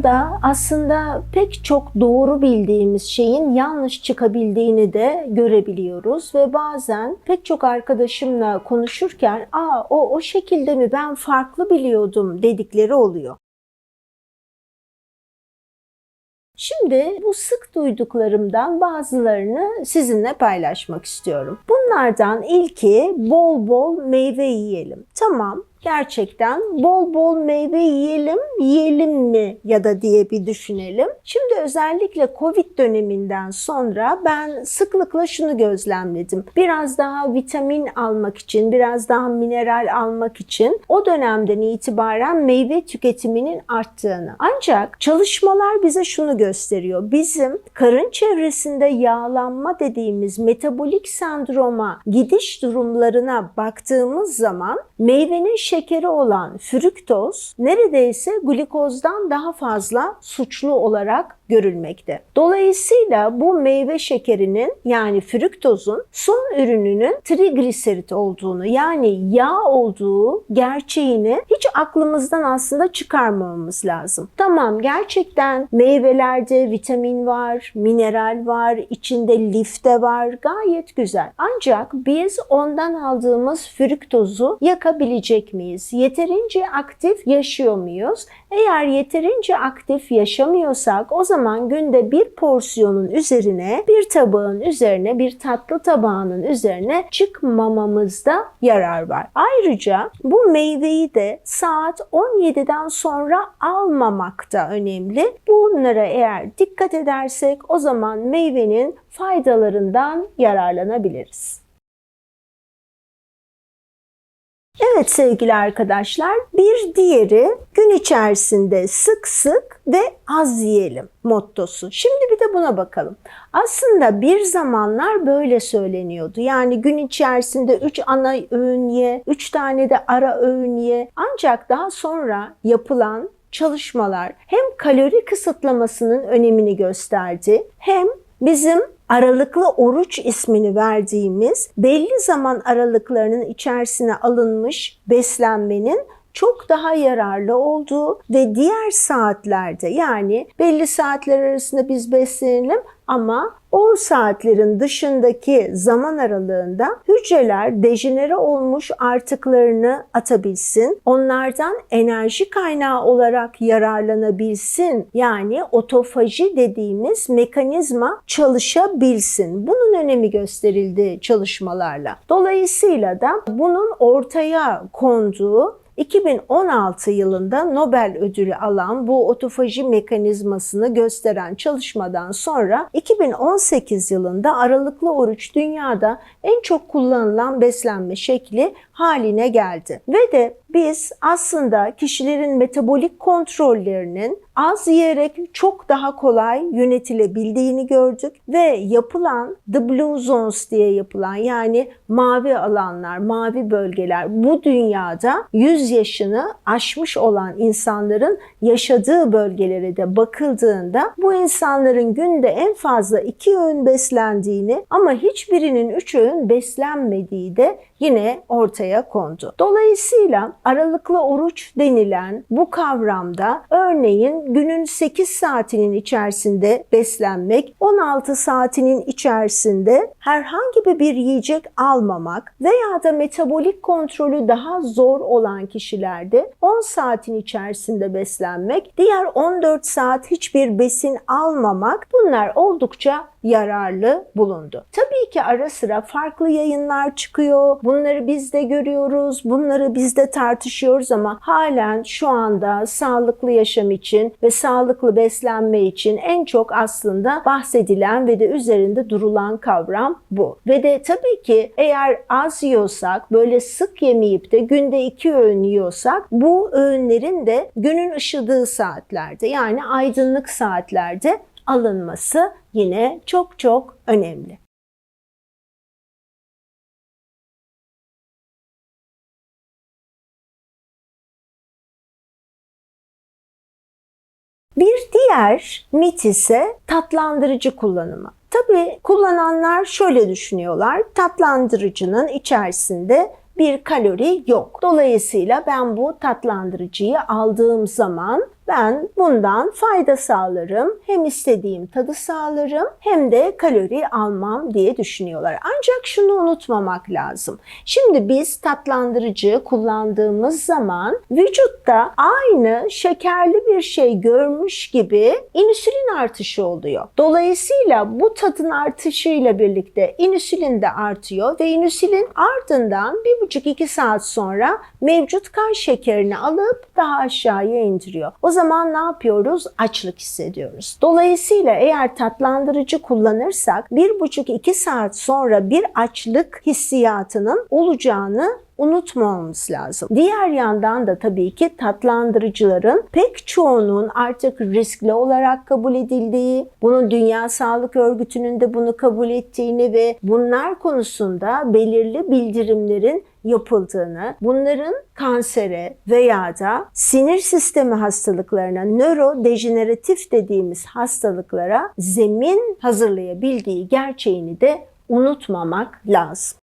Toplumda aslında pek çok doğru bildiğimiz şeyin yanlış çıkabildiğini de görebiliyoruz ve bazen pek çok arkadaşımla konuşurken "Aa o o şekilde mi ben farklı biliyordum." dedikleri oluyor. Şimdi bu sık duyduklarımdan bazılarını sizinle paylaşmak istiyorum. Bunlardan ilki bol bol meyve yiyelim. Tamam, gerçekten bol bol meyve yiyelim, yiyelim mi ya da diye bir düşünelim. Şimdi özellikle Covid döneminden sonra ben sıklıkla şunu gözlemledim. Biraz daha vitamin almak için, biraz daha mineral almak için o dönemden itibaren meyve tüketiminin arttığını. Ancak çalışmalar bize şunu gösteriyor. Bizim karın çevresinde yağlanma dediğimiz metabolik sendroma gidiş durumlarına baktığımız zaman meyvenin şekeri olan fruktoz neredeyse glikozdan daha fazla suçlu olarak görülmekte. Dolayısıyla bu meyve şekerinin yani fruktozun son ürününün trigliserit olduğunu yani yağ olduğu gerçeğini hiç aklımızdan aslında çıkarmamamız lazım. Tamam gerçekten meyvelerde vitamin var, mineral var, içinde lif de var gayet güzel. Ancak biz ondan aldığımız fruktozu yakabilecek miyiz? Yeterince aktif yaşıyor muyuz? Eğer yeterince aktif yaşamıyorsak o zaman günde bir porsiyonun üzerine bir tabağın üzerine bir tatlı tabağının üzerine çıkmamamızda yarar var. Ayrıca bu meyveyi de saat 17'den sonra almamak da önemli. Bunlara eğer dikkat edersek o zaman meyvenin faydalarından yararlanabiliriz. Evet sevgili arkadaşlar bir diğeri gün içerisinde sık sık ve az yiyelim mottosu. Şimdi bir de buna bakalım. Aslında bir zamanlar böyle söyleniyordu. Yani gün içerisinde 3 ana öğün ye, 3 tane de ara öğün ye. Ancak daha sonra yapılan çalışmalar hem kalori kısıtlamasının önemini gösterdi hem bizim aralıklı oruç ismini verdiğimiz belli zaman aralıklarının içerisine alınmış beslenmenin çok daha yararlı olduğu ve diğer saatlerde yani belli saatler arasında biz beslenelim ama o saatlerin dışındaki zaman aralığında hücreler dejenere olmuş artıklarını atabilsin. Onlardan enerji kaynağı olarak yararlanabilsin. Yani otofaji dediğimiz mekanizma çalışabilsin. Bunun önemi gösterildi çalışmalarla. Dolayısıyla da bunun ortaya konduğu 2016 yılında Nobel ödülü alan bu otofaji mekanizmasını gösteren çalışmadan sonra 2018 yılında aralıklı oruç dünyada en çok kullanılan beslenme şekli haline geldi. Ve de biz aslında kişilerin metabolik kontrollerinin az yiyerek çok daha kolay yönetilebildiğini gördük ve yapılan The Blue Zones diye yapılan yani mavi alanlar, mavi bölgeler bu dünyada 100 yaşını aşmış olan insanların yaşadığı bölgelere de bakıldığında bu insanların günde en fazla 2 öğün beslendiğini ama hiçbirinin 3 öğün beslenmediği de yine ortaya kondu. Dolayısıyla aralıklı oruç denilen bu kavramda örneğin günün 8 saatinin içerisinde beslenmek, 16 saatinin içerisinde herhangi bir yiyecek almamak veya da metabolik kontrolü daha zor olan kişilerde 10 saatin içerisinde beslenmek, diğer 14 saat hiçbir besin almamak bunlar oldukça yararlı bulundu. Tabii ki ara sıra farklı yayınlar çıkıyor. Bunları biz de görüyoruz. Bunları biz de tartışıyoruz ama halen şu anda sağlıklı yaşam için ve sağlıklı beslenme için en çok aslında bahsedilen ve de üzerinde durulan kavram bu. Ve de tabii ki eğer az yiyorsak, böyle sık yemeyip de günde iki öğün yiyorsak bu öğünlerin de günün ışıdığı saatlerde yani aydınlık saatlerde alınması yine çok çok önemli. Bir diğer mit ise tatlandırıcı kullanımı. Tabii kullananlar şöyle düşünüyorlar. Tatlandırıcının içerisinde bir kalori yok. Dolayısıyla ben bu tatlandırıcıyı aldığım zaman ben bundan fayda sağlarım. Hem istediğim tadı sağlarım hem de kalori almam diye düşünüyorlar. Ancak şunu unutmamak lazım. Şimdi biz tatlandırıcı kullandığımız zaman vücutta aynı şekerli bir şey görmüş gibi insülin artışı oluyor. Dolayısıyla bu tadın artışıyla birlikte insülin de artıyor ve insülin ardından bir buçuk iki saat sonra mevcut kan şekerini alıp daha aşağıya indiriyor. O zaman ne yapıyoruz? Açlık hissediyoruz. Dolayısıyla eğer tatlandırıcı kullanırsak bir buçuk iki saat sonra bir açlık hissiyatının olacağını unutmamamız lazım. Diğer yandan da tabii ki tatlandırıcıların pek çoğunun artık riskli olarak kabul edildiği, bunun Dünya Sağlık Örgütü'nün de bunu kabul ettiğini ve bunlar konusunda belirli bildirimlerin yapıldığını, bunların kansere veya da sinir sistemi hastalıklarına, nörodejeneratif dediğimiz hastalıklara zemin hazırlayabildiği gerçeğini de unutmamak lazım.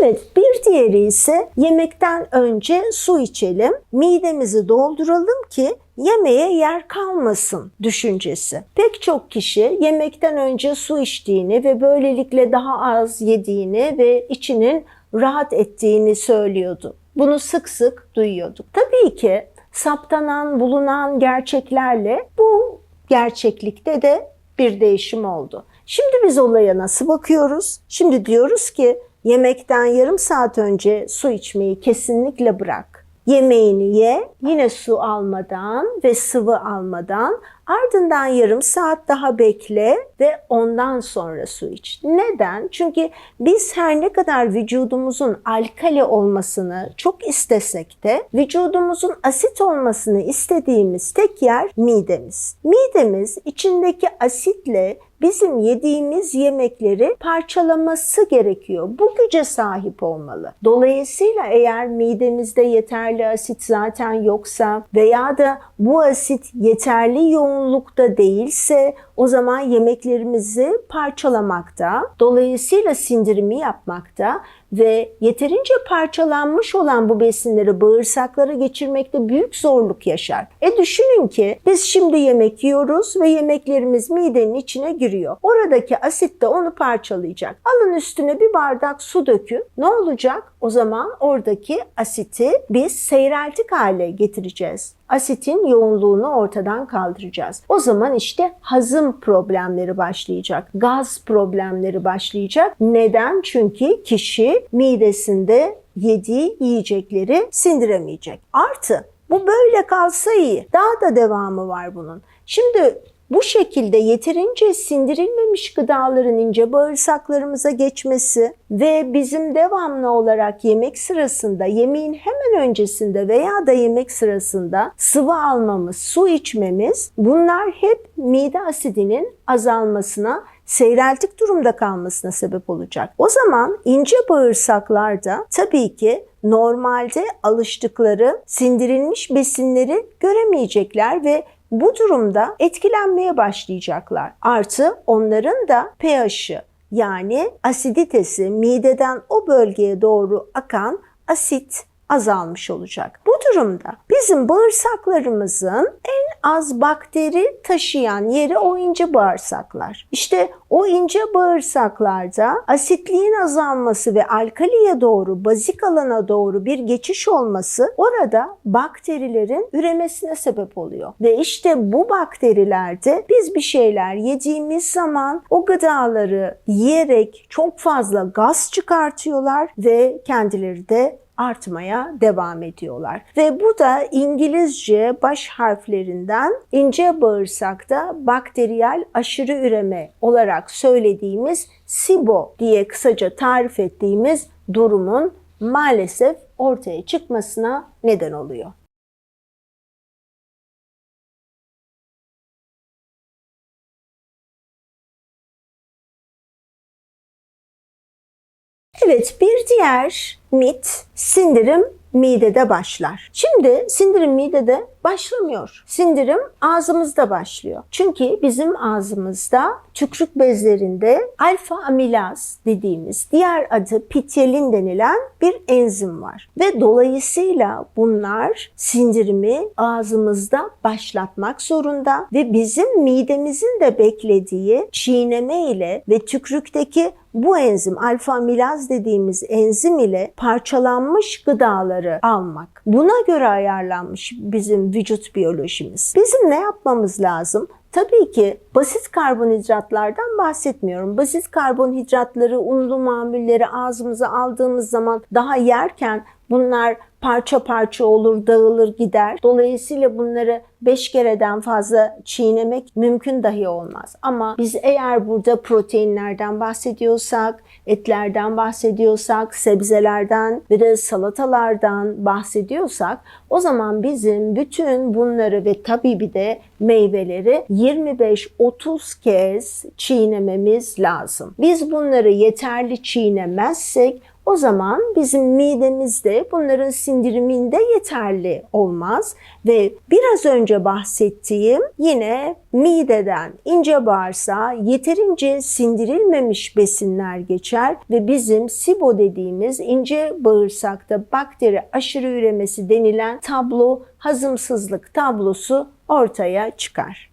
Evet, bir diğeri ise yemekten önce su içelim, midemizi dolduralım ki yemeğe yer kalmasın düşüncesi. Pek çok kişi yemekten önce su içtiğini ve böylelikle daha az yediğini ve içinin rahat ettiğini söylüyordu. Bunu sık sık duyuyorduk. Tabii ki saptanan, bulunan gerçeklerle bu gerçeklikte de bir değişim oldu. Şimdi biz olaya nasıl bakıyoruz? Şimdi diyoruz ki Yemekten yarım saat önce su içmeyi kesinlikle bırak. Yemeğini ye, yine su almadan ve sıvı almadan ardından yarım saat daha bekle ve ondan sonra su iç. Neden? Çünkü biz her ne kadar vücudumuzun alkali olmasını çok istesek de vücudumuzun asit olmasını istediğimiz tek yer midemiz. Midemiz içindeki asitle bizim yediğimiz yemekleri parçalaması gerekiyor. Bu güce sahip olmalı. Dolayısıyla eğer midemizde yeterli asit zaten yoksa veya da bu asit yeterli yoğunlukta değilse o zaman yemeklerimizi parçalamakta, dolayısıyla sindirimi yapmakta ve yeterince parçalanmış olan bu besinleri bağırsaklara geçirmekte büyük zorluk yaşar. E düşünün ki biz şimdi yemek yiyoruz ve yemeklerimiz midenin içine giriyor. Oradaki asit de onu parçalayacak. Alın üstüne bir bardak su dökün. Ne olacak? O zaman oradaki asiti biz seyreltik hale getireceğiz asitin yoğunluğunu ortadan kaldıracağız. O zaman işte hazım problemleri başlayacak. Gaz problemleri başlayacak. Neden? Çünkü kişi midesinde yediği yiyecekleri sindiremeyecek. Artı bu böyle kalsa iyi. Daha da devamı var bunun. Şimdi bu şekilde yeterince sindirilmemiş gıdaların ince bağırsaklarımıza geçmesi ve bizim devamlı olarak yemek sırasında, yemeğin hemen öncesinde veya da yemek sırasında sıvı almamız, su içmemiz bunlar hep mide asidinin azalmasına seyreltik durumda kalmasına sebep olacak. O zaman ince bağırsaklarda tabii ki normalde alıştıkları sindirilmiş besinleri göremeyecekler ve bu durumda etkilenmeye başlayacaklar. Artı onların da pH'i yani asiditesi mideden o bölgeye doğru akan asit azalmış olacak. Bu durumda bizim bağırsaklarımızın en az bakteri taşıyan yeri o ince bağırsaklar. İşte o ince bağırsaklarda asitliğin azalması ve alkaliye doğru, bazik alana doğru bir geçiş olması orada bakterilerin üremesine sebep oluyor. Ve işte bu bakterilerde biz bir şeyler yediğimiz zaman o gıdaları yiyerek çok fazla gaz çıkartıyorlar ve kendileri de artmaya devam ediyorlar. Ve bu da İngilizce baş harflerinden ince bağırsakta bakteriyel aşırı üreme olarak söylediğimiz SIBO diye kısaca tarif ettiğimiz durumun maalesef ortaya çıkmasına neden oluyor. Evet bir diğer mit sindirim midede başlar. Şimdi sindirim midede başlamıyor. Sindirim ağzımızda başlıyor. Çünkü bizim ağzımızda tükrük bezlerinde alfa amilaz dediğimiz diğer adı pityelin denilen bir enzim var. Ve dolayısıyla bunlar sindirimi ağzımızda başlatmak zorunda ve bizim midemizin de beklediği çiğneme ile ve tükrükteki bu enzim alfa amilaz dediğimiz enzim ile parçalanmış gıdaları almak. Buna göre ayarlanmış bizim vücut biyolojimiz. Bizim ne yapmamız lazım? Tabii ki basit karbonhidratlardan bahsetmiyorum. Basit karbonhidratları, unlu mamulleri ağzımıza aldığımız zaman daha yerken bunlar parça parça olur, dağılır gider. Dolayısıyla bunları 5 kereden fazla çiğnemek mümkün dahi olmaz. Ama biz eğer burada proteinlerden bahsediyorsak, etlerden bahsediyorsak, sebzelerden ve de salatalardan bahsediyorsak o zaman bizim bütün bunları ve tabii bir de meyveleri 25-30 kez çiğnememiz lazım. Biz bunları yeterli çiğnemezsek o zaman bizim midemizde bunların sindiriminde yeterli olmaz ve biraz önce bahsettiğim yine mideden ince bağırsağa yeterince sindirilmemiş besinler geçer ve bizim SIBO dediğimiz ince bağırsakta bakteri aşırı üremesi denilen tablo hazımsızlık tablosu ortaya çıkar.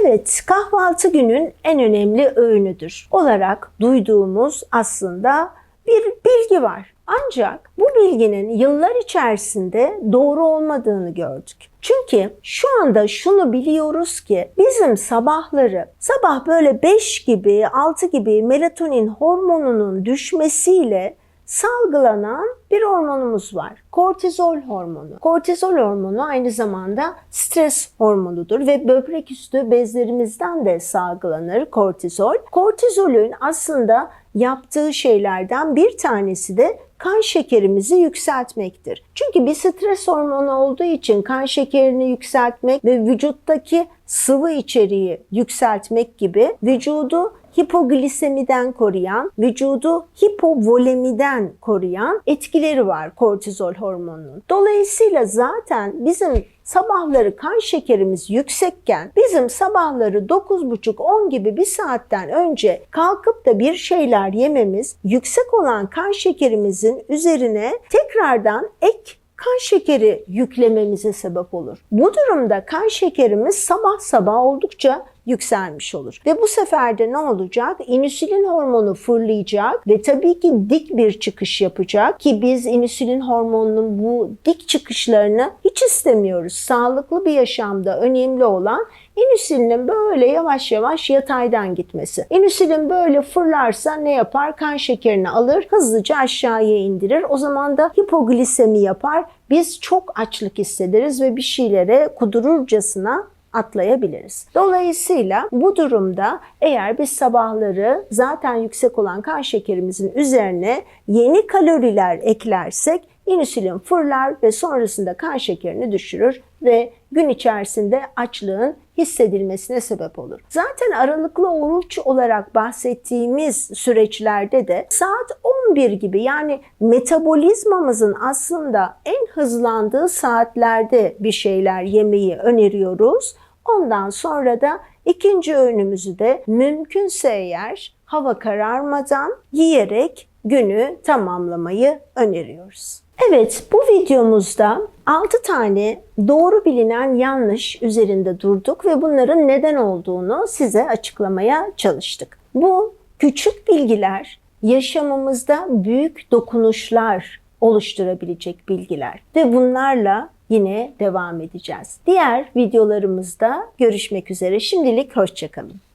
Evet, kahvaltı günün en önemli öğünüdür olarak duyduğumuz aslında bir bilgi var. Ancak bu bilginin yıllar içerisinde doğru olmadığını gördük. Çünkü şu anda şunu biliyoruz ki bizim sabahları sabah böyle 5 gibi 6 gibi melatonin hormonunun düşmesiyle salgılanan bir hormonumuz var. Kortizol hormonu. Kortizol hormonu aynı zamanda stres hormonudur ve böbrek üstü bezlerimizden de salgılanır kortizol. Kortizolün aslında yaptığı şeylerden bir tanesi de kan şekerimizi yükseltmektir. Çünkü bir stres hormonu olduğu için kan şekerini yükseltmek ve vücuttaki sıvı içeriği yükseltmek gibi vücudu hipoglisemiden koruyan, vücudu hipovolemiden koruyan etkileri var kortizol hormonunun. Dolayısıyla zaten bizim sabahları kan şekerimiz yüksekken bizim sabahları 9.30-10 gibi bir saatten önce kalkıp da bir şeyler yememiz yüksek olan kan şekerimizin üzerine tekrardan ek kan şekeri yüklememize sebep olur. Bu durumda kan şekerimiz sabah sabah oldukça yükselmiş olur. Ve bu sefer de ne olacak? İnsülin hormonu fırlayacak ve tabii ki dik bir çıkış yapacak ki biz insülin hormonunun bu dik çıkışlarını hiç istemiyoruz. Sağlıklı bir yaşamda önemli olan insülinin böyle yavaş yavaş yataydan gitmesi. İnsülin böyle fırlarsa ne yapar? Kan şekerini alır, hızlıca aşağıya indirir. O zaman da hipoglisemi yapar. Biz çok açlık hissederiz ve bir şeylere kudururcasına atlayabiliriz. Dolayısıyla bu durumda eğer biz sabahları zaten yüksek olan kan şekerimizin üzerine yeni kaloriler eklersek insülin fırlar ve sonrasında kan şekerini düşürür ve gün içerisinde açlığın hissedilmesine sebep olur. Zaten aralıklı oruç olarak bahsettiğimiz süreçlerde de saat 11 gibi yani metabolizmamızın aslında en hızlandığı saatlerde bir şeyler yemeyi öneriyoruz. Ondan sonra da ikinci öğünümüzü de mümkünse eğer hava kararmadan yiyerek günü tamamlamayı öneriyoruz. Evet bu videomuzda 6 tane doğru bilinen yanlış üzerinde durduk ve bunların neden olduğunu size açıklamaya çalıştık. Bu küçük bilgiler yaşamımızda büyük dokunuşlar oluşturabilecek bilgiler ve bunlarla yine devam edeceğiz. Diğer videolarımızda görüşmek üzere. Şimdilik hoşçakalın.